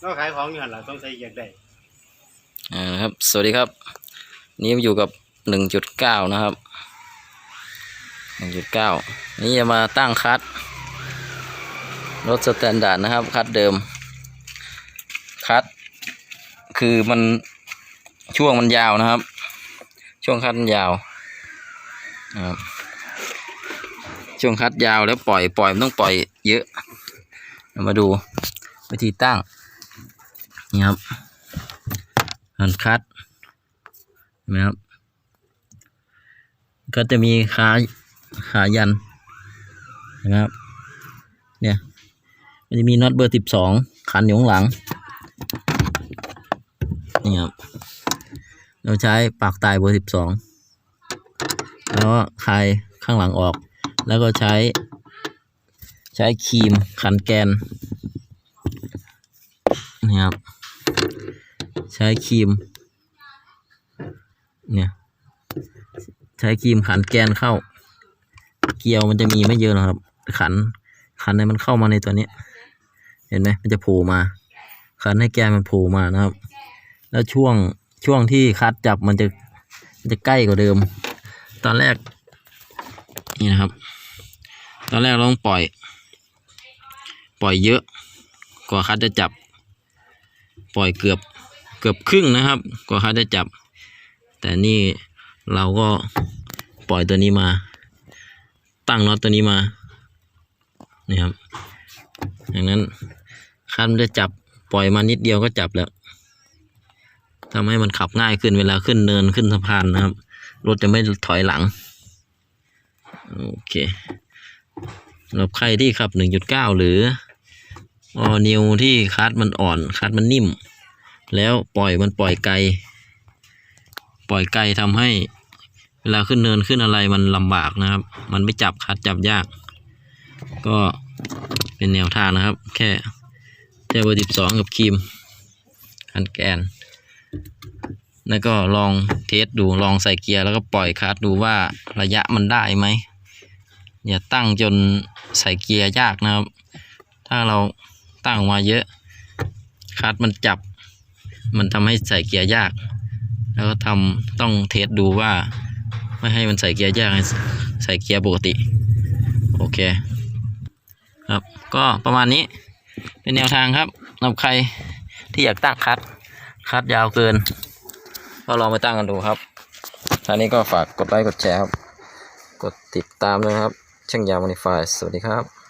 เราขายของอยู่หันหลังต้องใส่เหยียกได้อ่าครับ สวัสดีครับ นี่อยู่กับหนึ่งจุดเก้านะครับหนึ่งจุดเก้านี่จะมาตั้งคัดรถสแตนดาร์ดนะครับ คัดเดิม คัด คือมันช่วงมันยาวนะครับ ช่วงคัดมันยาวนะครับช่วงคัดยาวแล้วปล่อยปล่อยมันต้องปล่อยเยอะ เรามาดูวิธีตั้ง นี่ครับหันคัดนะครับ ก็จะมีขาขายันนะครับ เนี่ยมันจะมีน็อตเบอร์สิบสองขันอยู่ข้างหลังนี่ครับเราใช้ปากตายเบอร์สิบสองแล้วก็คลายข้างหลังออก แล้วก็ใช้ ใช้ครีมขันแกนนี่ครับ ใช้ครีม เนี่ย ใช้ครีมขันแกนเข้า เกลียวมันจะมีไม่เยอะหรอกครับ ขัน ขันให้มันเข้ามาในตัวนี้ เห็นไหมมันจะโผล่มา ขันให้แกนมันโผล่มานะครับ แล้วช่วงช่วงที่คัดจับมันจะมันจะใกล้กว่าเดิม ตอนแรก นี่นะครับ ตอนแรกเราต้องปล่อย ปล่อยเยอะ กว่าคัดจะจับ ปล่อยเกือบเกือบครึ่งนะครับกว่าเขาจะจับ แต่นี่เราก็ปล่อยตัวนี้มา ตั้งน็อตตัวนี้มานี่ครับอย่างนั้นคันจะจับปล่อยมานิดเดียวก็จับแล้วทำให้มันขับง่ายขึ้นเวลาขึ้นเนินขึ้นสะพานนะครับ รถจะไม่ถอยหลัง โอเคสำหรับใครที่ขับ 1.9 หรือ ออนิวที่คัดมันอ่อนคัดมันนิ่ม แล้วปล่อยมันปล่อยไกล ปล่อยไกลทำให้ เวลาขึ้นเนินขึ้นอะไรมันลำบากนะครับ มันไม่จับคัดจับยาก ก็เป็นแนวทางนะครับ แค่แค่เบอร์สิบสองกับครีมคันแกน แล้วก็ลองเทสดูลองใส่เกียร์แล้วก็ปล่อยคัดดูว่าระยะมันได้ไหมอย่าตั้งจนใส่เกียร์ยากนะครับ ถ้าเรา ตั้งมาเยอะคัดมันจับ มันทำให้ใส่เกียร์ยาก แล้วก็ทำต้องเทสดูว่า ไม่ให้มันใส่เกียร์ยากให้ใส่เกียร์ปกติ โอเค ครับก็ประมาณนี้เป็นแนวทางครับสำหรับใครที่อยากตั้งคัดคัดยาวเกิน ก็ลองไปตั้งกันดูครับท่านี้ก็ฝากกดไลค์กดแชร์ครับ กดติดตามด้วยนะครับ ช่างยาวมันิฟายสวัสดีครับ